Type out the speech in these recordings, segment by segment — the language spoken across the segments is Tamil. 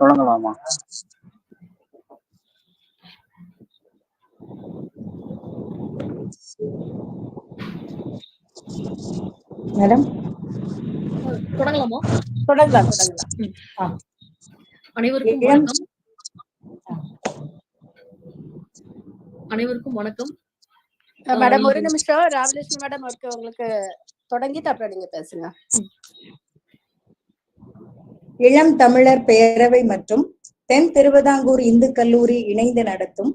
தொடங்கலாமா? மேடம்? தொடங்கலாமா? தொடங்கலாம் தொடங்கலாம். அனைவருக்கும்? வணக்கம். அனைவருக்கும் வணக்கம். மேடம் ஒரு நிமிஷம். ராமலட்சுமி மேடம் இருக்கு உங்களுக்கு தொடங்கிட்டு அப்புறம் நீங்க பேசுங்க. இளம் தமிழர் பேரவை மற்றும் தென் திருவிதாங்கூர் இந்து கல்லூரி இணைந்து நடத்தும்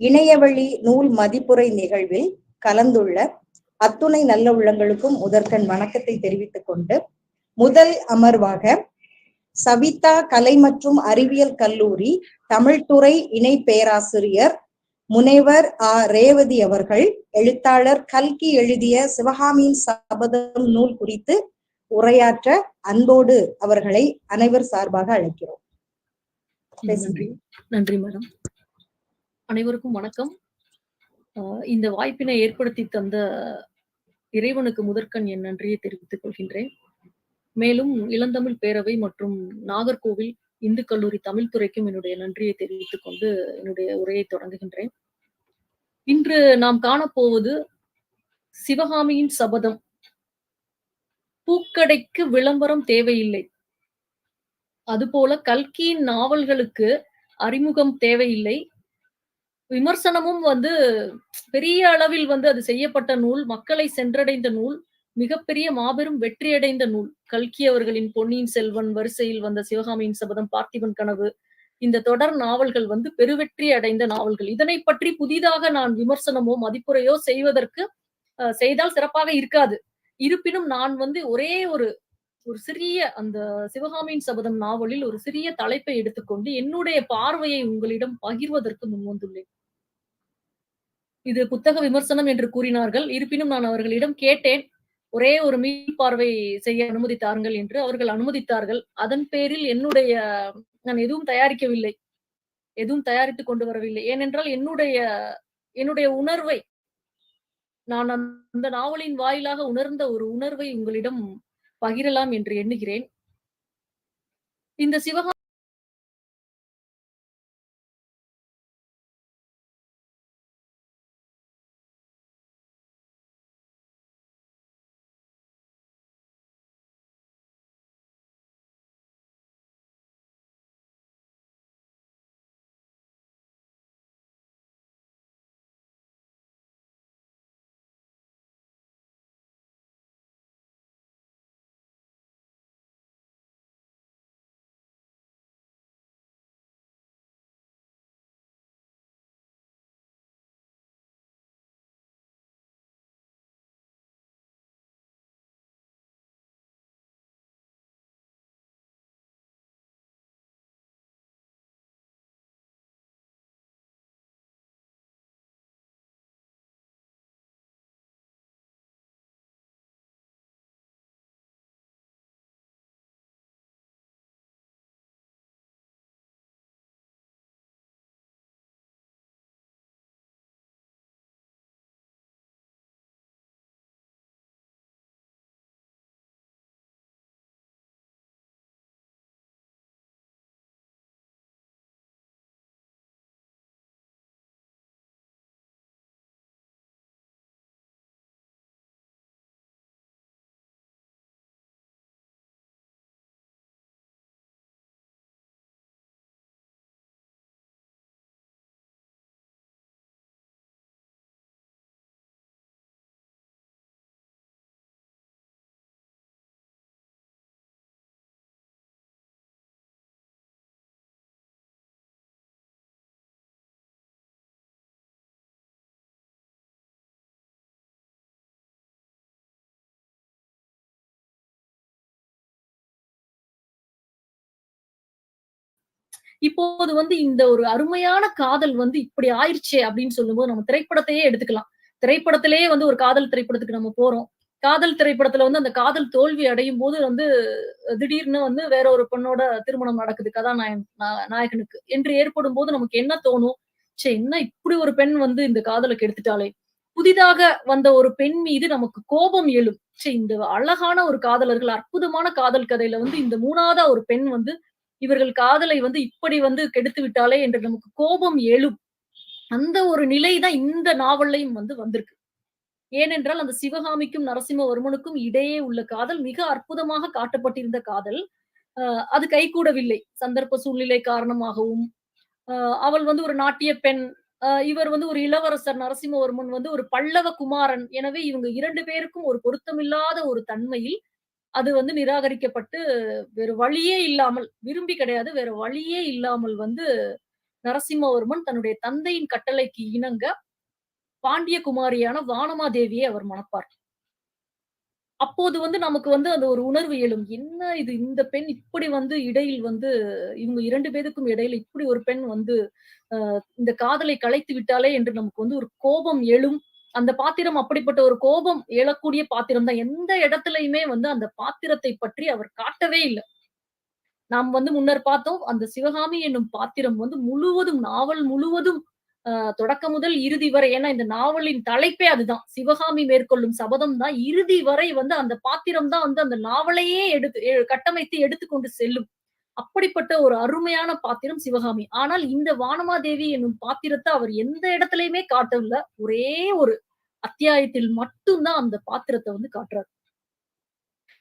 இணையவழி நூல் மதிப்புரை நிகழ்வில் கலந்துள்ள அத்துணை நல்ல உள்ளங்களுக்கும் முதற்கண் வணக்கத்தை தெரிவித்துக் கொண்டு முதல் அமர்வாக சவிதா கலை மற்றும் அறிவியல் கல்லூரி தமிழ்துறை இணை பேராசிரியர் முனைவர் ஆ. ரேவதி அவர்கள் எழுத்தாளர் கல்கி எழுதிய சிவகாமியின் சபதம் நூல் குறித்து உரையாற்ற அன்போடு அவர்களை அனைவர் சார்பாக அழைக்கிறோம். நன்றி நன்றி மேடம். அனைவருக்கும் வணக்கம். ஆஹ் இந்த வாய்ப்பினை ஏற்படுத்தி தந்த இறைவனுக்கு முதற்கண் என் நன்றியை தெரிவித்துக் கொள்கின்றேன். மேலும் இளந்தமிழ் பேரவை மற்றும் நாகர்கோவில் இந்து கல்லூரி தமிழ் துறைக்கும் என்னுடைய நன்றியை தெரிவித்துக் கொண்டு என்னுடைய உரையை தொடங்குகின்றேன். இன்று நாம் காணப்போவது சிவகாமியின் சபதம். பூக்கடைக்கு விளம்பரம் தேவையில்லை. அதுபோல கல்கியின் நாவல்களுக்கு அறிமுகம் தேவையில்லை. விமர்சனமும் வந்து பெரிய அளவில் வந்து அது செய்யப்பட்ட நூல் மக்களை சென்றடைந்த நூல் மிகப்பெரிய மாபெரும் வெற்றியடைந்த நூல். கல்கி அவர்களின் பொன்னியின் செல்வன் வரிசையில் வந்த சிவகாமியின் சபதம் பார்த்திபன் கனவு இந்த தொடர் நாவல்கள் வந்து பெருவெற்றி அடைந்த நாவல்கள். இதனை பற்றி புதிதாக நான் விமர்சனமோ மதிப்புரையோ செய்வதற்கு அஹ், செய்தால் சிறப்பாக இருக்காது. இருப்பினும் நான் வந்து ஒரே ஒரு ஒரு சிறிய அந்த சிவகாமியின் சபதம் நாவலில் ஒரு சிறிய தலைப்பை எடுத்துக்கொண்டு என்னுடைய பார்வையை உங்களிடம் பகிர்வதற்கு முன்வந்துள்ளேன் இது புத்தக விமர்சனம் என்று கூறினார்கள். இருப்பினும் நான் அவர்களிடம் கேட்டேன். ஒரே ஒரு மீள் பார்வை செய்ய அனுமதித்தார்கள் என்று அவர்கள் அனுமதித்தார்கள். அதன் பேரில் என்னுடைய நான் எதுவும் தயாரிக்கவில்லை. எதுவும் தயாரித்து கொண்டு வரவில்லை. ஏனென்றால் என்னுடைய என்னுடைய உணர்வை நான் அந்த நாவலின் வாயிலாக உணர்ந்த ஒரு உணர்வை உங்களிடம் பகிரலாம் என்று எண்ணுகிறேன். இந்த சிவகா இப்போது வந்து இந்த ஒரு அருமையான காதல் வந்து இப்படி ஆயிடுச்சே அப்படின்னு சொல்லும்போது நம்ம திரைப்படத்தையே எடுத்துக்கலாம். திரைப்படத்திலேயே வந்து ஒரு காதல் திரைப்படத்துக்கு நம்ம போறோம். காதல் திரைப்படத்துல வந்து அந்த காதல் தோல்வி அடையும் போது வந்து திடீர்னு வந்து வேற ஒரு பெண்ணோட திருமணம் நடக்குது கதாநாயகன் நாயகனுக்கு. என்று ஏற்படும் போது நமக்கு என்ன தோணும்? சே என்ன இப்படி ஒரு பெண் வந்து இந்த காதலுக்கு எடுத்துட்டாலே புதிதாக வந்த ஒரு பெண் மீது நமக்கு கோபம் எழும். சே இந்த அழகான ஒரு காதலர்கள் அற்புதமான காதல் கதையில வந்து இந்த மூணாவதா ஒரு பெண் வந்து இவர்கள் காதலை வந்து இப்படி வந்து கெடுத்து விட்டாலே என்று நமக்கு கோபம் எழும். அந்த ஒரு நிலை தான் இந்த நாவல்லையும் வந்து வந்திருக்கு. ஏனென்றால் அந்த சிவகாமிக்கும் நரசிம்மவர்மனுக்கும் இடையே உள்ள காதல் மிக அற்புதமாக காட்டப்பட்டிருந்த காதல். ஆஹ் அது கைகூடவில்லை. சந்தர்ப்ப சூழ்நிலை காரணமாகவும். ஆஹ் அவள் வந்து ஒரு நாட்டிய பெண். ஆஹ் இவர் வந்து ஒரு இளவரசர். நரசிம்மவர்மன் வந்து ஒரு பல்லவ குமாரன். எனவே இவங்க இரண்டு பேருக்கும் ஒரு பொருத்தமில்லாத ஒரு தன்மையில் அது வந்து நிராகரிக்கப்பட்டு வேறு வழியே இல்லாமல் விரும்பி கிடையாது வேற வழியே இல்லாமல் வந்து நரசிம்மவர்மன் தன்னுடைய தந்தையின் கட்டளைக்கு இணங்க பாண்டிய குமாரியான வானமாதேவியை அவர் மணப்பார். அப்போது வந்து நமக்கு வந்து அந்த ஒரு உணர்வு எழும். என்ன இது இந்த பெண் இப்படி வந்து இடையில் வந்து இவங்க இரண்டு பேருக்கும் இடையில இப்படி ஒரு பெண் வந்து ஆஹ் இந்த காதலை கலைத்து விட்டாலே என்று நமக்கு வந்து ஒரு கோபம் எழும் அந்த பாத்திரம் அப்படிப்பட்ட ஒரு கோபம் எழக்கூடிய பாத்திரம் தான் எந்த இடத்துலயுமே வந்து அந்த பாத்திரத்தை பற்றி அவர் காட்டவே இல்லை. நாம் வந்து முன்னர் பார்த்தோம் அந்த சிவகாமி என்னும் பாத்திரம் வந்து முழுவதும் நாவல் முழுவதும் ஆஹ் தொடக்கம் முதல் இறுதி வரை ஏன்னா இந்த நாவலின் தலைப்பே அதுதான். சிவகாமி மேற்கொள்ளும் சபதம் தான் இறுதி வரை வந்து அந்த பாத்திரம் தான் வந்து அந்த நாவலையே எடுத்து கட்டமைத்து எடுத்துக்கொண்டு செல்லும். அப்படிப்பட்ட ஒரு அருமையான பாத்திரம் சிவகாமி. ஆனால் இந்த வானமாதேவி என்னும் பாத்திரத்தை அவர் எந்த இடத்துலயுமே காட்டவில்லை. ஒரே ஒரு அத்தியாயத்தில் மட்டும்தான் அந்த பாத்திரத்தை வந்து காட்டுறாரு.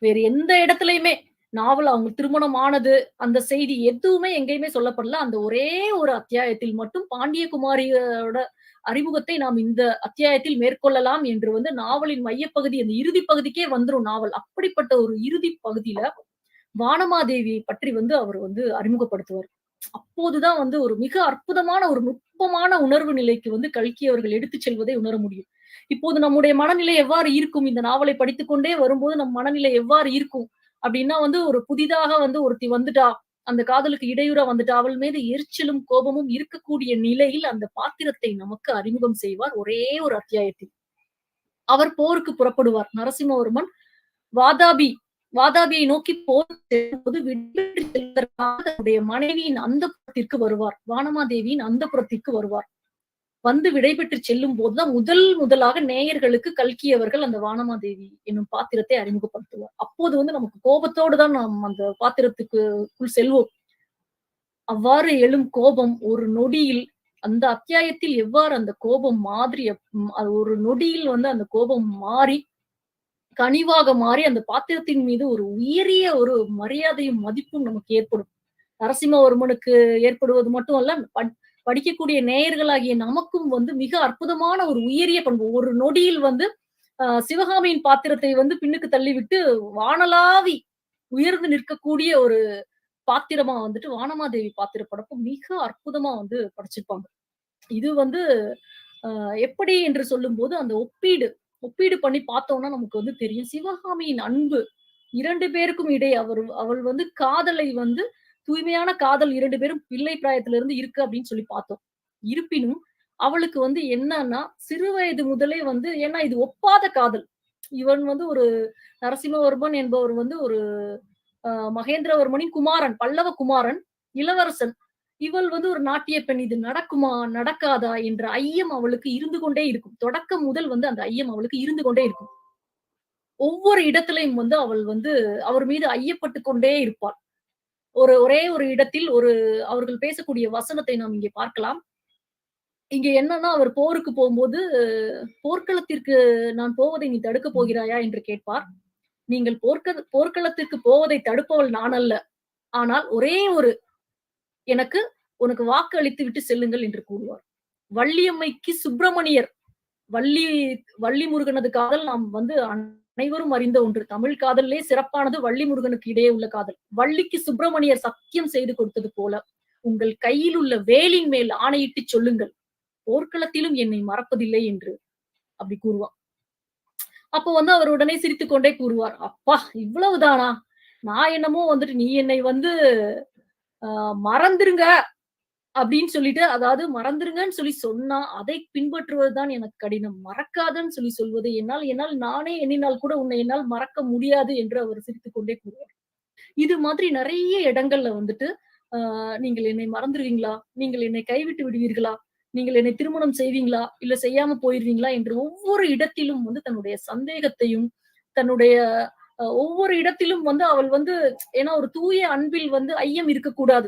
வேற எந்த இடத்துலயுமே நாவல் அவங்க திருமணம் ஆனது அந்த செய்தி எதுவுமே எங்கேயுமே சொல்லப்படல. அந்த ஒரே ஒரு அத்தியாயத்தில் மட்டும் பாண்டியகுமாரியோட அறிமுகத்தை நாம் இந்த அத்தியாயத்தில் மேற்கொள்ளலாம் என்று வந்து நாவலின் மையப்பகுதி அந்த இறுதி பகுதிக்கே வந்துரும் நாவல். அப்படிப்பட்ட ஒரு இறுதி பகுதியில வானமாதேவியை பற்றி வந்து அவர் வந்து அறிமுகப்படுத்துவார். அப்போதுதான் வந்து ஒரு மிக அற்புதமான ஒரு நுட்பமான உணர்வு நிலைக்கு வந்து கல்கி அவர்கள் எடுத்துச் செல்வதை உணர முடியும். இப்போது நம்முடைய மனநிலை எவ்வாறு இருக்கும்? இந்த நாவலை படித்துக்கொண்டே வரும்போது நம் மனநிலை எவ்வாறு இருக்கும்? அப்படின்னா வந்து ஒரு புதிதாக வந்து ஒருத்தி வந்துட்டா அந்த காதலுக்கு இடையூறா வந்துட்டா அவள் மீது எரிச்சலும் கோபமும் இருக்கக்கூடிய நிலையில் அந்த பாத்திரத்தை நமக்கு அறிமுகம் செய்வார் ஒரே ஒரு அத்தியாயத்தில். அவர் போருக்கு புறப்படுவார். நரசிம்மவர்மன் வாதாபி வாதாபியை நோக்கி போர் போது விடுபட்டு செல்வதற்காக தன்னுடைய மனைவியின் அந்த புறத்திற்கு வருவார். வானமாதேவியின் அந்த புறத்திற்கு வருவார். வந்து விடைபெற்று செல்லும் போதுதான் முதல் முதலாக நேயர்களுக்கு கல்கி அவர்கள் அந்த வானமாதேவி என்னும் பாத்திரத்தை அறிமுகப்படுத்துவார். அப்போது வந்து நமக்கு கோபத்தோடு தான் நாம் அந்த பாத்திரத்துக்குள் செல்வோம். அவ்வாறு எழும் கோபம் ஒரு நொடியில் அந்த அத்தியாயத்தில் எவ்வாறு அந்த கோபம் மாதிரி ஒரு நொடியில் வந்து அந்த கோபம் மாறி கனிவாக மாறி அந்த பாத்திரத்தின் மீது ஒரு உயரிய ஒரு மரியாதையும் மதிப்பும் நமக்கு ஏற்படும். நரசிம்மவர்மனுக்கு ஏற்படுவது மட்டும் அல்ல பட்- படிக்கக்கூடிய நேயர்களாகிய நமக்கும் வந்து மிக அற்புதமான ஒரு உயரிய பண்பு. ஒரு நொடியில் வந்து ஆஹ் சிவகாமியின் பாத்திரத்தை வந்து பின்னுக்கு தள்ளிவிட்டு வானலாவி உயர்ந்து நிற்கக்கூடிய ஒரு பாத்திரமா வந்துட்டு வானமாதேவி பாத்திர படப்பும் மிக அற்புதமா வந்து படைச்சிருப்பாங்க. இது வந்து ஆஹ் எப்படி என்று சொல்லும்போது அந்த ஒப்பீடு ஒப்பீடு பண்ணி பார்த்தோம்னா நமக்கு வந்து தெரியும். சிவகாமியின் அன்பு இரண்டு பேருக்கும் இடையே அவர் அவள் வந்து காதலை வந்து தூய்மையான காதல் இரண்டு பேரும் பிள்ளை பிராயத்துல இருந்து இருக்கு அப்படின்னு சொல்லி பார்த்தோம். இருப்பினும் அவளுக்கு வந்து என்னன்னா சிறு வயது முதலே வந்து ஏன்னா இது ஒப்பாத காதல். இவன் வந்து ஒரு நரசிம்மவர்மன் என்பவர் வந்து ஒரு மகேந்திரவர்மனின் குமாரன் பல்லவ குமாரன் இளவரசன். இவள் வந்து ஒரு நாட்டிய பெண் இது நடக்குமா நடக்காதா என்ற ஐயம் அவளுக்கு இருந்து கொண்டே இருக்கும். தொடக்கம் முதல் வந்து அந்த ஐயம் அவளுக்கு இருந்து கொண்டே இருக்கும். ஒவ்வொரு இடத்திலையும் வந்து அவள் வந்து அவர் மீது ஐயப்பட்டு கொண்டே இருப்பாள். ஒரு ஒரே ஒரு இடத்தில் ஒரு அவர்கள் பேசக்கூடிய வசனத்தை நாம் இங்கே பார்க்கலாம். இங்க என்னன்னா அவர் போருக்கு போகும்போது போர்க்களத்திற்கு நான் போவதை நீ தடுக்க போகிறாயா என்று கேட்பார். நீங்கள் போர்க்க போர்க்களத்திற்கு போவதை தடுப்பவள் நான் அல்ல ஆனால் ஒரே ஒரு எனக்கு உனக்கு வாக்கு அளித்து விட்டு செல்லுங்கள் என்று கூறுவார். வள்ளியம்மைக்கு சுப்பிரமணியர் வள்ளி வள்ளி முருகனது காதல் நாம் வந்து அனைவரும் அறிந்த ஒன்று. தமிழ் காதலிலே சிறப்பானது வள்ளி முருகனுக்கு இடையே உள்ள காதல். வள்ளிக்கு சுப்பிரமணியர் சத்தியம் செய்து கொடுத்தது போல உங்கள் கையில் உள்ள வேலின் மேல் ஆணையிட்டு சொல்லுங்கள். போர்க்களத்திலும் என்னை மறப்பதில்லை என்று அப்படி கூறுவார். அப்போ வந்து அவர் உடனே சிரித்துக் கொண்டே கூறுவார் அப்பா இவ்வளவுதானா? நான் என்னமோ வந்துட்டு நீ என்னை வந்து மறந்துருங்க அப்படின்னு சொல்லிட்டு அதாவது மறந்துருங்கன்னு சொல்லி சொன்னா அதை பின்பற்றுவதுதான் எனக்கு கடினம். மறக்காதன்னு சொல்லி சொல்வது என்னால் என்னால் நானே எண்ணினால் கூட உன்னை என்னால் மறக்க முடியாது என்று அவர் சிரித்துக்கொண்டே கூறுவார். இது மாதிரி நிறைய இடங்கள்ல வந்துட்டு ஆஹ் நீங்கள் என்னை மறந்துருவீங்களா? நீங்கள் என்னை கைவிட்டு விடுவீர்களா? நீங்கள் என்னை திருமணம் செய்வீங்களா? இல்ல செய்யாம போயிருவீங்களா? என்று ஒவ்வொரு இடத்திலும் வந்து தன்னுடைய சந்தேகத்தையும் தன்னுடைய ஒவ்வொரு இடத்திலும் வந்து அவள் வந்து ஏன்னா ஒரு தூய அன்பில் வந்து ஐயம் இருக்கக்கூடாது.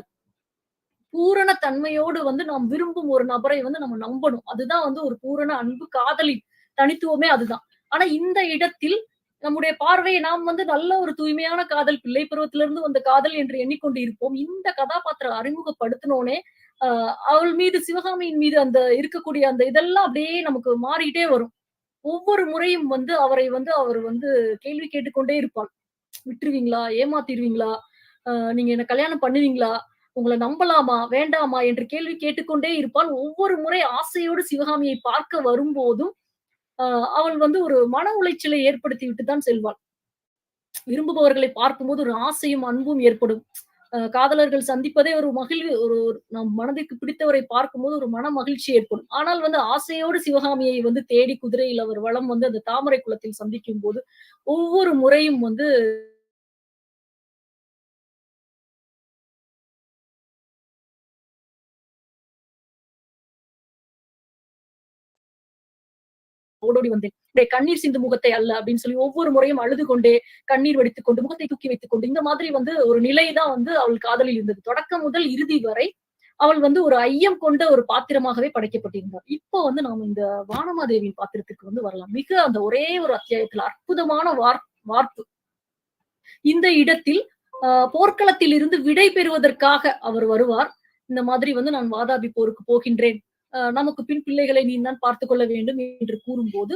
பூரண தன்மையோடு வந்து நாம் விரும்பும் ஒரு நபரை வந்து நம்ம நம்பணும். அதுதான் வந்து ஒரு பூரண அன்பு காதலின் தனித்துவமே அதுதான். ஆனா இந்த இடத்தில் நம்முடைய பார்வையை நாம் வந்து நல்ல ஒரு தூய்மையான காதல் பிள்ளை பருவத்திலிருந்து வந்த காதல் என்று எண்ணிக்கொண்டு இருப்போம் இந்த கதாபாத்திரம் அறிமுகப்படுத்தினோனே ஆஹ் அவள் மீது சிவகாமியின் மீது அந்த இருக்கக்கூடிய அந்த இதெல்லாம் அப்படியே நமக்கு மாறிட்டே வரும். ஒவ்வொரு முறையும் வந்து அவரை வந்து அவர் வந்து கேள்வி கேட்டுக்கொண்டே இருப்பாள் விட்டுருவீங்களா? ஏமாத்திடுவீங்களா? ஆஹ் நீங்க என்ன கல்யாணம் பண்ணுவீங்களா? உங்களை நம்பலாமா? வேண்டாமா? என்று கேள்வி கேட்டுக்கொண்டே இருப்பாள் ஒவ்வொரு முறை ஆசையோடு சிவகாமியை பார்க்க வரும்போதும் ஆஹ் அவள் வந்து ஒரு மன உளைச்சலை ஏற்படுத்தி விட்டு தான் செல்வாள். விரும்புபவர்களை பார்க்கும்போது ஒரு ஆசையும் அன்பும் ஏற்படும். காதலர்கள் சந்திப்பதே ஒரு மகிழ்வு ஒரு ஒரு நம் மனதிற்கு பிடித்தவரை பார்க்கும்போது ஒரு மன மகிழ்ச்சி ஏற்படும். ஆனால் வந்து ஆசையோடு சிவகாமியை வந்து தேடி குதிரையில் அவர் வளம் வந்து அந்த தாமரை குளத்தில் சந்திக்கும் போது ஒவ்வொரு முறையும் வந்து ஓடோடி வந்தேன் "டேய், கண்ணீர் சிந்து முகத்தை அல்ல அப்படின்னு சொல்லி ஒவ்வொரு முறையும் அழுது கொண்டே கண்ணீர் வடித்துக் கொண்டு முகத்தை தூக்கி வைத்துக் கொண்டு இந்த மாதிரி வந்து ஒரு நிலை தான் வந்து அவள் காதலில் இருந்தது. தொடக்கம் முதல் இறுதி வரை அவள் வந்து ஒரு ஐயம் கொண்ட ஒரு பாத்திரமாகவே படைக்கப்பட்டிருந்தார் இப்போ வந்து நாம் இந்த வானமாதேவியின் பாத்திரத்துக்கு வந்து வரலாம். மிக அந்த ஒரே ஒரு அத்தியாயத்துல அற்புதமான வார் வார்ப்பு. இந்த இடத்தில் ஆஹ் போர்க்களத்தில் இருந்து விடை பெறுவதற்காக அவர் வருவார். இந்த மாதிரி வந்து நான் வாதாபி போருக்கு போகின்றேன். நமக்கு பின் பிள்ளைகளை நீ தான் பார்த்து கொள்ள வேண்டும் என்று கூறும்போது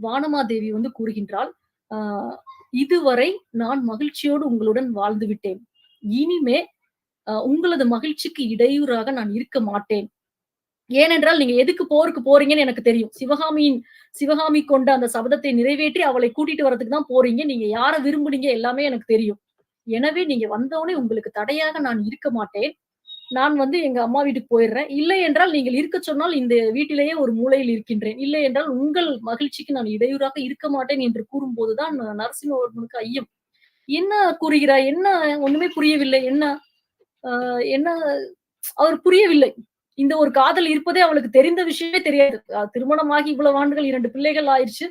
வானமாதேவி வந்து கூறுகின்றாள் ஆஹ் இதுவரை நான் மகிழ்ச்சியோடு உங்களுடன் வாழ்ந்து விட்டேன். இனிமே ஆஹ் உங்களது மகிழ்ச்சிக்கு இடையூறாக நான் இருக்க மாட்டேன். ஏனென்றால் நீங்க எதுக்கு போருக்கு போறீங்கன்னு எனக்கு தெரியும். சிவகாமியின் சிவகாமி கொண்ட அந்த சபதத்தை நிறைவேற்றி அவளை கூட்டிட்டு வரதுக்கு தான் போறீங்க. நீங்க யாரை விரும்புனீங்க எல்லாமே எனக்கு தெரியும். எனவே நீங்க வந்தவொடனே உங்களுக்கு தடையாக நான் இருக்க மாட்டேன். நான் வந்து எங்க அம்மா வீட்டுக்கு போயிடுறேன். இல்லை என்றால் நீங்கள் இருக்க சொன்னால் இந்த வீட்டிலேயே ஒரு மூலையில் இருக்கின்றேன். இல்லை என்றால் உங்கள் மகிழ்ச்சிக்கு நான் இடையூறாக இருக்க மாட்டேன் என்று கூறும்போதுதான் நரசிம்மவர்மனுக்கு ஐயம். என்ன கூறுகிறாய்? என்ன? ஒண்ணுமே புரியவில்லை. என்ன? ஆஹ் என்ன? அவர் புரியவில்லை. இந்த ஒரு காதல் இருப்பதே அவளுக்கு தெரிந்த விஷயமே தெரியாது. அஹ் திருமணமாகி இவ்வளவு ஆண்டுகள் இரண்டு பிள்ளைகள் ஆயிடுச்சு.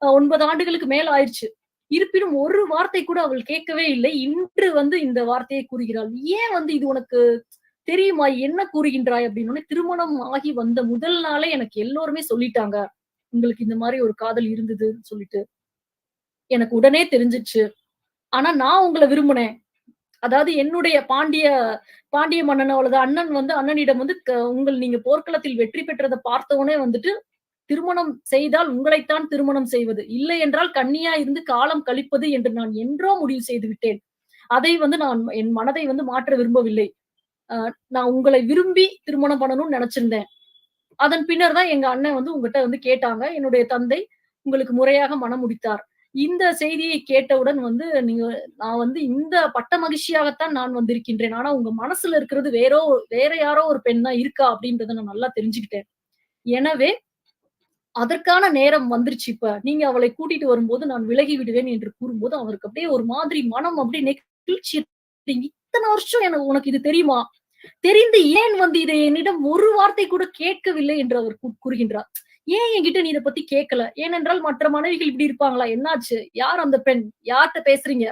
அஹ் ஒன்பது ஆண்டுகளுக்கு மேல் ஆயிடுச்சு. இருப்பினும் ஒரு வார்த்தை கூட அவள் கேட்கவே இல்லை. இன்று வந்து இந்த வார்த்தையை கூறுகிறாள். ஏன் வந்து இது உனக்கு தெரியுமா என்ன கூறுகின்றாய் அப்படின்னு திருமணம் ஆகி வந்த முதல் நாளே எனக்கு எல்லோருமே சொல்லிட்டாங்க. உங்களுக்கு இந்த மாதிரி ஒரு காதல் இருந்ததுன்னு சொல்லிட்டு. எனக்கு உடனே தெரிஞ்சிச்சு. ஆனா நான் உங்களை விரும்பினேன். அதாவது என்னுடைய பாண்டிய பாண்டிய மன்னன் அண்ணன் வந்து அண்ணனிடம் வந்து க- உங்கள் நீங்க போர்க்களத்தில் வெற்றி பெற்றதை பார்த்தவனே வந்துட்டு திருமணம் செய்தால் உங்களைத்தான் திருமணம் செய்வது. இல்லை என்றால் கன்னியா இருந்து காலம் கழிப்பது என்று நான் என்றோ முடிவு செய்து விட்டேன். அதை வந்து நான் என் மனதை வந்து மாற்ற விரும்பவில்லை. நான் உங்களை விரும்பி திருமணம் பண்ணணும்னு நினைச்சிருந்தேன். அதன் பின்னர் தான் எங்க அண்ணன் வந்து உங்ககிட்ட வந்து கேட்டாங்க. என்னுடைய தந்தை உங்களுக்கு முறையாக மனம் முடித்தார். இந்த செய்தியை கேட்டவுடன் வந்து நீங்க நான் வந்து இந்த பட்ட மகிழ்ச்சியாகத்தான் நான் வந்திருக்கின்றேன். ஆனா உங்க மனசுல இருக்கிறது வேறோ வேற யாரோ ஒரு பெண் தான் இருக்கா அப்படின்றத நான் நல்லா தெரிஞ்சுக்கிட்டேன். எனவே அதற்கான நேரம் வந்துருச்சு இப்ப. நீங்க அவளை கூட்டிட்டு வரும்போது நான் விலகி விடுவேன் என்று கூறும்போது அவருக்கு அப்படியே ஒரு மாதிரி மனம் அப்படியே நெகிழ்ச்சி இத்தனை வருஷம் எனக்கு உனக்கு இது தெரியுமா? தெரிந்து ஏன் வந்து இதை என்னிடம் ஒரு வார்த்தை கூட கேட்கவில்லை என்று அவர் கூறுகின்றார். ஏன் என்கிட்ட நீ இதை பத்தி கேட்கல? ஏனென்றால் மற்ற மனைவிகள் இப்படி இருப்பாங்களா? என்னாச்சு? யார் அந்த பெண்? யார்கிட்ட பேசுறீங்க?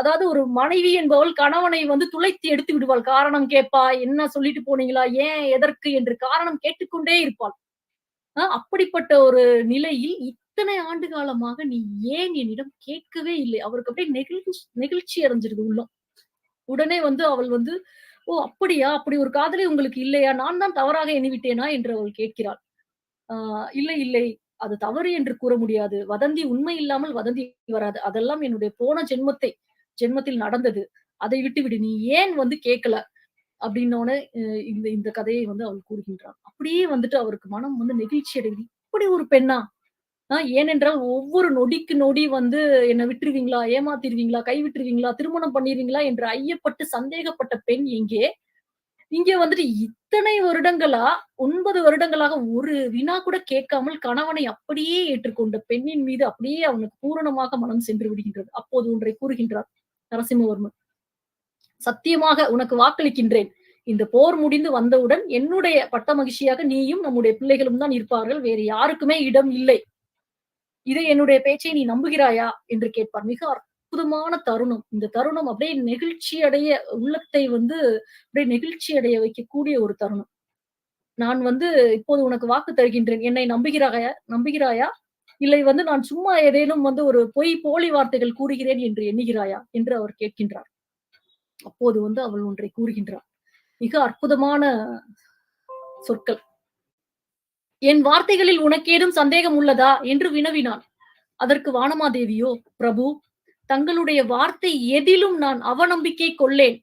அதாவது ஒரு மனைவி என்பவள் கணவனை வந்து துளைத்து எடுத்து விடுவாள். காரணம் கேட்பா? என்ன சொல்லிட்டு போனீங்களா? ஏன் எதற்கு என்று காரணம் கேட்டுக்கொண்டே இருப்பாள். அப்படிப்பட்ட ஒரு நிலையில் இத்தனை ஆண்டு காலமாக நீ ஏன் என்னிடம் கேட்கவே இல்லை? அவருக்கு அப்படியே நெகிழ்ச்சி நெகிழ்ச்சி அடைஞ்சிருக்கு உள்ளம். உடனே வந்து அவள் வந்து ஓ அப்படியா? அப்படி ஒரு காதலி உங்களுக்கு இல்லையா? நான் தான் தவறாக எண்ணிவிட்டேனா? என்று அவள் கேட்கிறாள். ஆஹ் இல்லை இல்லை. அது தவறு என்று கூற முடியாது. வதந்தி உண்மை இல்லாமல் வதந்தி வராது. அதெல்லாம் என்னுடைய போன ஜென்மத்தை ஜென்மத்தில் நடந்தது. அதை விட்டுவிடு. நீ ஏன் வந்து கேட்கல? அப்படின்னோட இந்த இந்த கதையை வந்து அவள் கூறுகின்றாள். அப்படியே வந்துட்டு அவருக்கு மனம் வந்து நெகிழ்ச்சி அடையுது இப்படி ஒரு பெண்ணா? ஏனென்றால் ஒவ்வொரு நொடிக்கு நொடி வந்து என்னை விட்டுருவீங்களா ஏமாத்திருவீங்களா கை விட்டுருவீங்களா திருமணம் பண்ணிருவீங்களா என்று ஐயப்பட்டு சந்தேகப்பட்ட பெண் இங்கே. இங்கே வந்துட்டு இத்தனை வருடங்களா ஒன்பது வருடங்களாக ஒரு வினா கூட கேட்காமல் கணவனை அப்படியே ஏற்றுக்கொண்ட பெண்ணின் மீது அப்படியே அவனுக்கு பூரணமாக மனம் சென்று விடுகின்றது. அப்போது ஒன்றை கூறுகின்றார் நரசிம்மவர்மன். சத்தியமாக உனக்கு வாக்களிக்கின்றேன். இந்த போர் முடிந்து வந்தவுடன் என்னுடைய பட்ட மகிழ்ச்சியாக நீயும் நம்முடைய பிள்ளைகளும் தான் இருப்பார்கள். வேறு யாருக்குமே இடம் இல்லை. இதை என்னுடைய பேச்சை நீ நம்புகிறாயா? என்று கேட்பார். மிக அற்புதமான தருணம். இந்த தருணம் அப்படியே நெகிழ்ச்சி அடைய உள்ளத்தை வந்து அப்படியே நெகிழ்ச்சி அடைய வைக்கக்கூடிய ஒரு தருணம். நான் வந்து இப்போது உனக்கு வாக்கு தருகின்றேன். என்னை நம்புகிறாயா? நம்புகிறாயா? இல்லை வந்து நான் சும்மா ஏதேனும் வந்து ஒரு பொய் போலி வார்த்தைகள் கூறுகிறேன் என்று எண்ணுகிறாயா? என்று அவர் கேட்கின்றார். அப்போது வந்து அவள் ஒன்றை கூறுகின்றார் மிக அற்புதமான சொற்கள். என் வார்த்தைகளில் உனக்கேதும் சந்தேகம் உள்ளதா என்று வினவினான். அதற்கு வானமாதேவியோ பிரபு தங்களுடைய வார்த்தை எதிலும் நான் அவநம்பிக்கை கொள்ளேன்.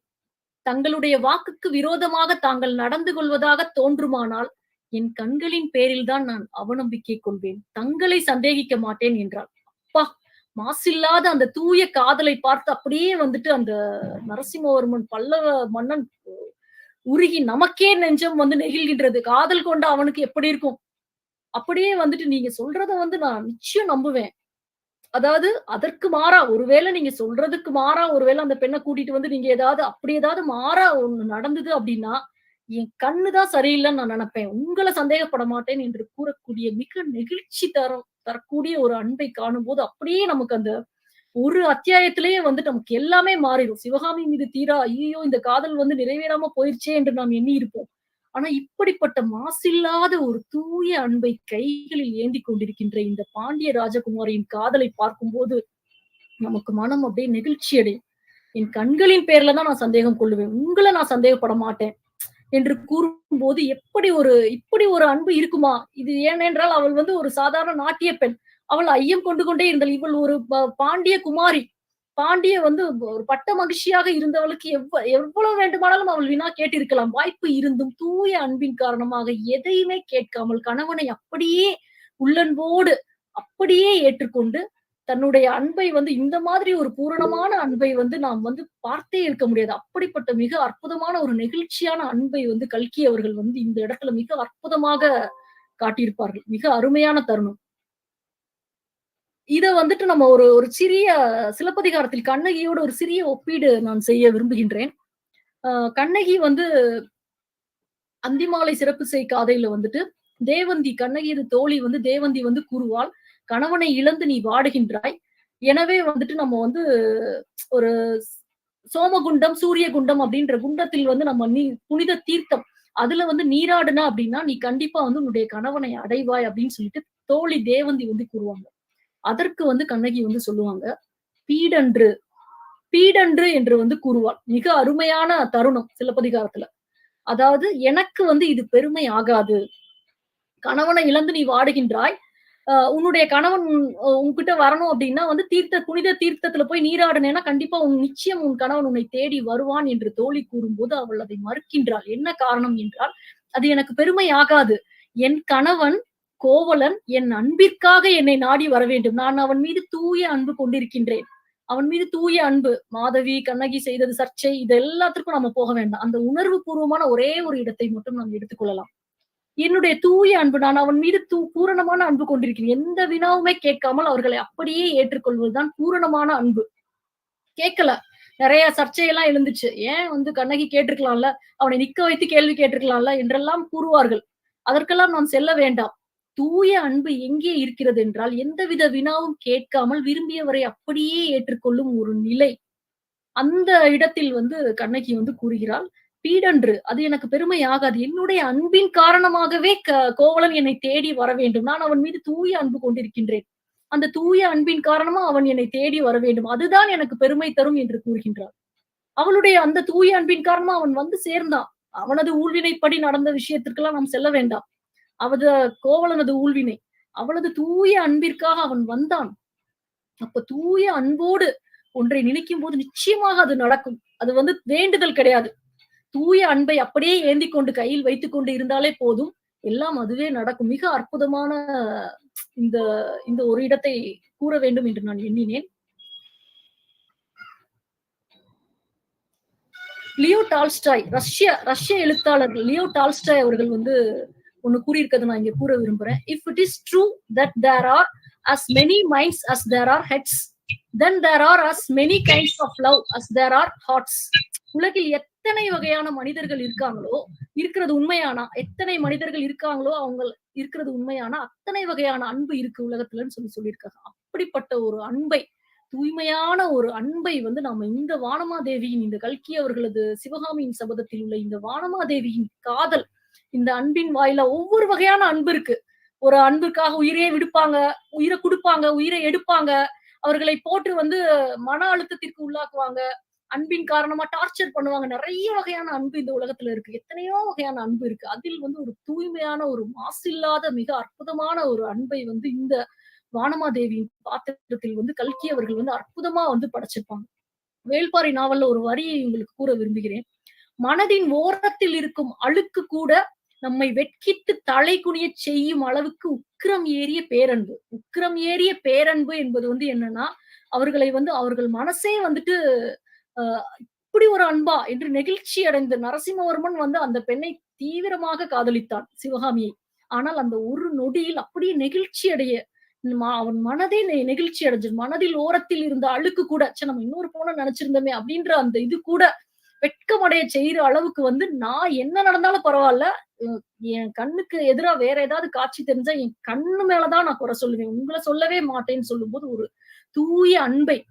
தங்களுடைய வாக்குக்கு விரோதமாக தாங்கள் நடந்து கொள்வதாக தோன்றுமானால் என் கண்களின் பேரில்தான் நான் அவநம்பிக்கை கொள்வேன். தங்களை சந்தேகிக்க மாட்டேன் என்றாள். அப்பா மாசில்லாத அந்த தூய காதலை பார்த்து அப்படியே வந்துட்டு அந்த நரசிம்மவர்மன் பல்லவ மன்னன் உருகி நமக்கே நெஞ்சம் வந்து நெகிழ்கின்றது. காதல் கொண்ட அவனுக்கு எப்படி இருக்கும்? அப்படியே வந்துட்டு நீங்க சொல்றத வந்து நான் நிச்சயம் நம்புவேன். அதாவது அதற்கு மாறா ஒருவேளை நீங்க சொல்றதுக்கு மாறா ஒருவேளை அந்த பெண்ணை கூட்டிட்டு வந்து நீங்க ஏதாவது அப்படி ஏதாவது மாறா ஒண்ணு நடந்தது அப்படின்னா என் கண்ணுதான் சரியில்லைன்னு நான் நினைப்பேன். உங்களை சந்தேகப்பட மாட்டேன் என்று கூறக்கூடிய மிக நெகிழ்ச்சி தரும் தரக்கூடிய ஒரு அன்பை காணும் போது அப்படியே நமக்கு அந்த ஒரு அத்தியாயத்திலேயே வந்து நமக்கு எல்லாமே மாறிடும். சிவகாமி மீது தீரா ஐயோ இந்த காதல் வந்து நிறைவேறாம போயிருச்சே என்று நாம் எண்ணி இருப்போம் ஆனா இப்படிப்பட்ட மாசில்லாத ஒரு தூய அன்பை கைகளில் ஏந்தி கொண்டிருக்கின்ற இந்த பாண்டிய ராஜகுமாரியின் காதலை பார்க்கும்போது நமக்கு மனம் அப்படியே நெகிழ்ச்சி அடையும். என் கண்களின் பேர்ல தான் நான் சந்தேகம் கொள்ளுவேன். உங்களை நான் சந்தேகப்பட மாட்டேன் என்று கூறும்போது எப்படி ஒரு இப்படி ஒரு அன்பு இருக்குமா? இது ஏனென்றால் அவள் வந்து ஒரு சாதாரண நாட்டிய பெண். அவள் ஐயம் கொண்டு கொண்டே இருந்தாள். இவள் ஒரு பாண்டிய குமாரி. பாண்டிய வந்து ஒரு பட்ட மகிழ்ச்சியாக இருந்தவளுக்கு எவ்வ எவ்வளவு வேண்டுமானாலும் அவள் வினா கேட்டிருக்கலாம். வாய்ப்பு இருந்தும் தூய அன்பின் காரணமாக எதையுமே கேட்காமல் கணவனை அப்படியே உள்ளன்போடு அப்படியே ஏற்றுக்கொண்டு தன்னுடைய அன்பை வந்து இந்த மாதிரி ஒரு பூரணமான அன்பை வந்து நாம் வந்து பார்த்தே இருக்க முடியாது. அப்படிப்பட்ட மிக அற்புதமான ஒரு நெகிழ்ச்சியான அன்பை வந்து கல்கி அவர்கள் வந்து இந்த இடத்துல மிக அற்புதமாக காட்டியிருப்பார்கள். மிக அருமையான தருணம். இத வந்துட்டு நம்ம ஒரு ஒரு சிறிய சிலப்பதிகாரத்தில் கண்ணகியோட ஒரு சிறிய ஒப்பீடு நான் செய்ய விரும்புகின்றேன். ஆஹ் கண்ணகி வந்து அந்திமாலை சிறப்பு செய் காதையில வந்துட்டு தேவந்தி கண்ணகியது தோழி வந்து தேவந்தி வந்து கூறுவாள். கணவனை இழந்து நீ வாடுகின்றாய். எனவே வந்துட்டு நம்ம வந்து ஒரு சோமகுண்டம் சூரிய குண்டம் அப்படின்ற குண்டத்தில் வந்து நம்ம நீ புனித தீர்த்தம் அதுல வந்து நீராடுனா அப்படின்னா நீ கண்டிப்பா வந்து உன்னுடைய கணவனை அடைவாய் அப்படின்னு சொல்லிட்டு தோழி தேவந்தி வந்து கூறுவாங்க. அதற்கு வந்து கண்ணகி வந்து சொல்லுவாங்க பீடன்று பீடன்று என்று வந்து கூறுவாள். மிக அருமையான தருணம் சிலப்பதிகாரத்துல. அதாவது எனக்கு வந்து இது பெருமை ஆகாது. கணவனை இழந்து நீ வாடுகின்றாய். உன்னுடைய கணவன் உன்கிட்ட வரணும் அப்படின்னா வந்து தீர்த்த புனித தீர்த்தத்துல போய் நீராடினேன்னா கண்டிப்பா உன் நிச்சயம் உன் கணவன் உன்னை தேடி வருவான் என்று தோழி கூறும்போது அவள் அதை மறுக்கின்றாள். என்ன காரணம்? என்றால் அது எனக்கு பெருமை ஆகாது. என் கணவன் கோவலன் என் அன்பிற்காக என்னை நாடி வர வேண்டும் நான் அவன் மீது தூய அன்பு கொண்டிருக்கின்றேன். அவன் மீது தூய அன்பு. மாதவி கண்ணகி செய்தது சர்ச்சை இது எல்லாத்திற்கும் நம்ம போக வேண்டாம். அந்த உணர்வு பூர்வமான ஒரே ஒரு இடத்தை மட்டும் நாம் எடுத்துக்கொள்ளலாம் என்னுடைய தூய அன்பு நான் அவன் மீது தூ பூரணமான அன்பு கொண்டிருக்கிறேன். எந்த வினாவுமே கேட்காமல் அவர்களை அப்படியே ஏற்றுக்கொள்வதுதான் பூரணமான அன்பு. கேட்கல. நிறைய சர்ச்சையெல்லாம் எழுந்துச்சு. ஏன் வந்து கண்ணகி கேட்டிருக்கலாம்ல? அவனை நிக்க வைத்து கேள்வி கேட்டிருக்கலாம்ல? என்றெல்லாம் கூறுவார்கள். அதற்கெல்லாம் நாம் செல்ல வேண்டாம். தூய அன்பு எங்கே இருக்கிறது என்றால் எந்தவித வினாவும் கேட்காமல் விரும்பியவரை அப்படியே ஏற்றுக்கொள்ளும் ஒரு நிலை. அந்த இடத்தில் வந்து கண்ணகி வந்து கூறுகிறாள் பீடன்று அது எனக்கு பெருமை ஆகாது என்னுடைய அன்பின் காரணமாகவே கோவலன் என்னை தேடி வர வேண்டும். நான் அவன் மீது தூய அன்பு கொண்டிருக்கின்றேன். அந்த தூய அன்பின் காரணமா அவன் என்னை தேடி வர வேண்டும். அதுதான் எனக்கு பெருமை தரும் என்று கூறுகின்றார் அவளுடைய அந்த தூய அன்பின் காரணமா அவன் வந்து சேர்ந்தான். அவனது ஊழ்வினைப்படி நடந்த விஷயத்திற்கெல்லாம் நாம் செல்ல வேண்டாம். அவத கோவலனது ஊழ்வினை. அவளது தூய அன்பிற்காக அவன் வந்தான். அப்ப தூய அன்போடு ஒன்றை நினைக்கும் போது நிச்சயமாக அது நடக்கும். அது வந்து வேண்டுதல் கிடையாது. தூய அன்பை அப்படியே ஏந்தி கொண்டு கையில் வைத்துக் கொண்டு இருந்தாலே போதும். எல்லாம் அதுவே நடக்கும். மிக அற்புதமான இந்த இந்த ஒரு இடத்தை கூற வேண்டும் என்று நான் எண்ணினேன். லியோ டால்ஸ்டாய் ரஷ்ய ரஷ்ய எழுத்தாளர் லியோ டால்ஸ்டாய் அவர்கள் வந்து ஒன்னு கூறியிருக்கிறது நான் இங்க கூற விரும்புறேன். If it is true that there are as many minds as there are heads then there are as many kinds of love as there are hearts உலகில் எத்தனை வகையான மனிதர்கள் இருக்காங்களோ இருக்கிறது உண்மையானா? எத்தனை மனிதர்கள் இருக்காங்களோ அவங்க இருக்கிறது உண்மையானா? அத்தனை வகையான அன்பு இருக்கு உலகத்துலன்னு சொல்லி சொல்லியிருக்காங்க. அப்படிப்பட்ட ஒரு அன்பை தூய்மையான ஒரு அன்பை வந்து நாம இந்த வானமாதேவியின் இந்த கல்கி அவர்களது சிவகாமியின் சபதத்தில் உள்ள இந்த வானமாதேவியின் காதல் இந்த அன்பின் வாயில ஒவ்வொரு வகையான அன்பு இருக்கு. ஒரு அன்புக்காக உயிரையே விடுப்பாங்க உயிரை கொடுப்பாங்க உயிரை எடுப்பாங்க. அவர்களை போட்டு வந்து மன அழுத்தத்திற்கு உள்ளாக்குவாங்க. அன்பின் காரணமா டார்ச்சர் பண்ணுவாங்க. நிறைய வகையான அன்பு இந்த உலகத்துல இருக்கு. எத்தனையோ வகையான அன்பு இருக்கு. அதில் வந்து ஒரு தூய்மையான ஒரு மாசில்லாத மிக அற்புதமான ஒரு அன்பை வந்து இந்த வானமாதேவியின் பாத்திரத்தில் வந்து கல்கி அவர்கள் வந்து அற்புதமா வந்து படைச்சிருப்பாங்க. வேள்பாரி நாவல்ல ஒரு வரியை உங்களுக்கு கூற விரும்புகிறேன். மனதின் ஓரத்தில் இருக்கும் அழுக்கு கூட நம்மை வெட்கித்து தலை குனிய செய்யும் அளவுக்கு உக்கிரம் ஏறிய பேரன்பு. உக்கிரம் ஏறிய பேரன்பு என்பது வந்து என்னன்னா அவர்களை வந்து அவர்கள் மனசே வந்துட்டு இப்படி ஒரு அன்பா என்று நெகிழ்ச்சி அடைந்த நரசிம்மவர்மன் வந்து அந்த பெண்ணை தீவிரமாக காதலித்தான் சிவகாமியை. ஆனால் அந்த ஒரு நொடியில் அப்படியே நெகிழ்ச்சி அடைய அவன் மனதே நெ- நெகிழ்ச்சி அடைஞ்சது மனதில் ஓரத்தில் இருந்த அழுக்கு கூட சே நம்ம இன்னொரு போன நினைச்சிருந்தோமே அப்படின்ற அந்த இது கூட வெட்கமடைய செய்யற அளவுக்கு வந்து நான் என்ன நடந்தாலும் பரவாயில்ல. என் கண்ணுக்கு எதிரா வேற ஏதாவது காட்சி தெரிஞ்சா என் கண்ணு மேலதான் நான் குறை சொல்லுவேன். உங்களை சொல்லவே மாட்டேன்னு சொல்லும்போது ஒரு தூய அன்பை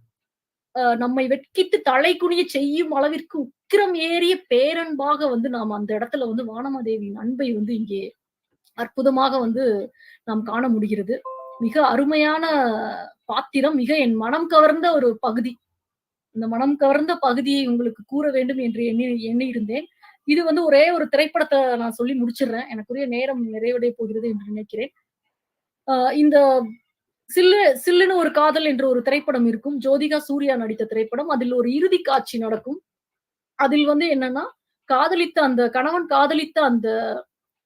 அஹ் நம்மை வெட்கித்து தலை குனிய செய்யும் அளவிற்கு உக்கிரம் ஏறிய பேரன்பாக வந்து நாம் அந்த இடத்துல வந்து வானமாதேவியின் அன்பை வந்து இங்கே அற்புதமாக வந்து நாம் காண முடிகிறது. மிக அருமையான பாத்திரம் மிக என் மனம் கவர்ந்த ஒரு பகுதி. இந்த மனம் கவர்ந்த பகுதியை உங்களுக்கு கூற வேண்டும் என்று எண்ணி எண்ணி இருந்தேன் இது வந்து ஒரே ஒரு திரைப்படத்தை நான் சொல்லி முடிச்சிடுறேன். எனக்குரிய நேரம் நிறைவடைய போகிறது என்று நினைக்கிறேன். ஆஹ் இந்த சில்லு சில்லுன்னு ஒரு காதல் என்ற ஒரு திரைப்படம் இருக்கும். ஜோதிகா சூர்யா நடித்த திரைப்படம். அதில் ஒரு இறுதி காட்சி நடக்கும். அதில் வந்து என்னன்னா காதலித்த அந்த கணவன் காதலித்த அந்த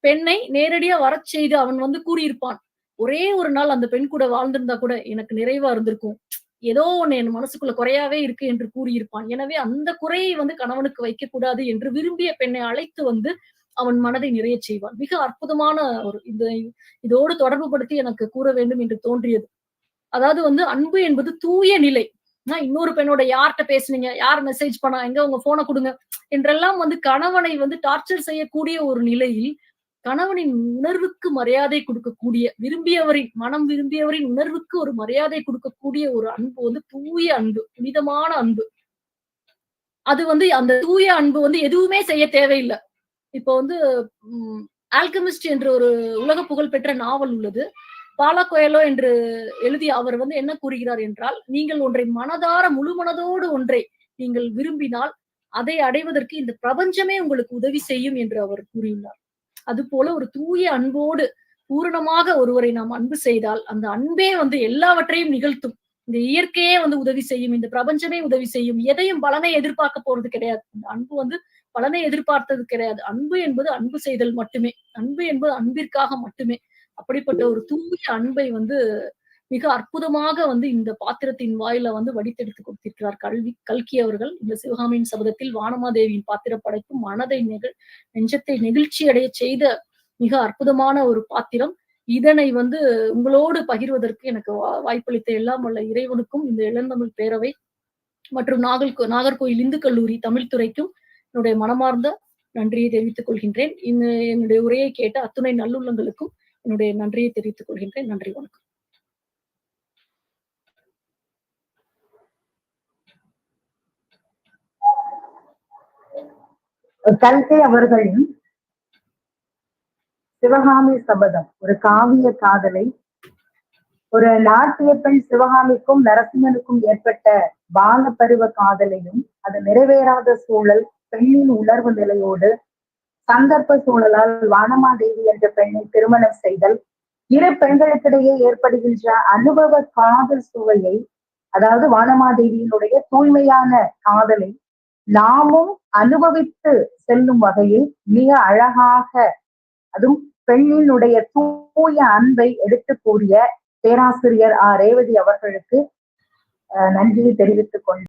பெண்ணை நேரடியா வரச் செய்து அவன் வந்து கூறியிருப்பான். ஒரே ஒரு நாள் அந்த பெண் கூட வாழ்ந்திருந்தா கூட எனக்கு நிறைவா இருந்திருக்கும். ஏதோ ஒன்று என் மனசுக்குள்ள குறையாவே இருக்கு என்று கூறியிருப்பான். எனவே அந்த குறையை வந்து கணவனுக்கு வைக்க கூடாது என்று விரும்பிய பெண்ணை அழைத்து வந்து அவன் மனதை நிறைய செய்வான். மிக அற்புதமான ஒரு இந்த இதோடு தொடர்பு படுத்தி எனக்கு கூற வேண்டும் என்று தோன்றியது. அதாவது வந்து அன்பு என்பது தூய நிலை. நான் இன்னொரு பெண்ணோட யார்கிட்ட பேசுனீங்க? யார் மெசேஜ் பண்ணா? எங்க உங்க போனை கொடுங்க? என்றெல்லாம் வந்து கணவனை வந்து டார்ச்சர் செய்யக்கூடிய ஒரு நிலையில் கணவனின் உணர்வுக்கு மரியாதை கொடுக்கக்கூடிய விரும்பியவரின் மனம் விரும்பியவரின் உணர்வுக்கு ஒரு மரியாதை கொடுக்கக்கூடிய ஒரு அன்பு வந்து தூய அன்பு புனிதமான அன்பு. அது வந்து அந்த தூய அன்பு வந்து எதுவுமே செய்ய தேவையில்லை. இப்போ வந்து ஆல்கமிஸ்ட் என்ற ஒரு உலக புகழ்பெற்ற நாவல் உள்ளது. பாலா கோயலோ என்று எழுதி அவர் வந்து என்ன கூறுகிறார் என்றால் நீங்கள் ஒன்றை மனதார முழு மனதோடு ஒன்றை நீங்கள் விரும்பினால் அதை அடைவதற்கு இந்த பிரபஞ்சமே உங்களுக்கு உதவி செய்யும் என்று அவர் கூறியுள்ளார். அது போல ஒரு தூய அன்போடு பூரணமாக ஒருவரை நாம் அன்பு செய்தால் அந்த அன்பே வந்து எல்லாவற்றையும் நிகழ்த்தும். இந்த இயற்கையே வந்து உதவி செய்யும் இந்த பிரபஞ்சமே உதவி செய்யும். எதையும் பலனை எதிர்பார்க்க போறது கிடையாது. இந்த அன்பு வந்து பலனை எதிர்பார்த்தது கிடையாது. அன்பு என்பது அன்பு செய்தல் மட்டுமே. அன்பு என்பது அன்பிற்காக மட்டுமே. அப்படிப்பட்ட ஒரு தூய அன்பை வந்து மிக அற்புதமாக வந்து இந்த பாத்திரத்தின் வாயில வந்து வடித்தெடுத்து கொடுத்திருக்கிறார் கல்வி கல்கி அவர்கள். இந்த சிவகாமியின் சபதத்தில் வானமாதேவியின் பாத்திர படைப்பு மனதை நெகிழ் நெஞ்சத்தை நெகிழ்ச்சி அடைய செய்த மிக அற்புதமான ஒரு பாத்திரம். இதனை வந்து உங்களோடு பகிர்வதற்கு எனக்கு வா- வாய்ப்பளித்த எல்லாம் உள்ள இறைவனுக்கும் இந்த இளந்தமிழ் பேரவை மற்றும் நாகல் நாகர்கோயில் இந்து கல்லூரி தமிழ்துறைக்கும் என்னுடைய மனமார்ந்த நன்றியை தெரிவித்துக் கொள்கின்றேன். இந்த என்னுடைய உரையை கேட்ட அத்துணை நல்லுள்ளங்களுக்கும் என்னுடைய நன்றியை தெரிவித்துக் கொள்கின்றேன். நன்றி வணக்கம். கல்கை அவர்களின் சிவகாமி சபதம். ஒரு காவிய காதலை ஒரு நாட்டிய பெண் சிவகாமிக்கும் நரசிம்மனுக்கும் ஏற்பட்ட பால பருவ காதலையும் அது நிறைவேறாத சூழல் பெண்ணின் உணர்வு நிலையோடு சந்தர்ப்ப சூழலால் வானமாதேவி என்ற பெண்ணை திருமணம் செய்தல் இரு பெண்களுக்கிடையே ஏற்படுகின்ற அனுபவ காதல் சுவையை அதாவது வானமாதேவியினுடைய தூய்மையான காதலை நாமும் அனுபவித்து செல்லும் வகையில் மிக அழகாக அதுவும் பெண்ணினுடைய தூய அன்பை எடுத்து கூறிய பேராசிரியர் ஆ ரேவதி அவர்களுக்கு அஹ், நன்றியை தெரிவித்துக் கொண்டு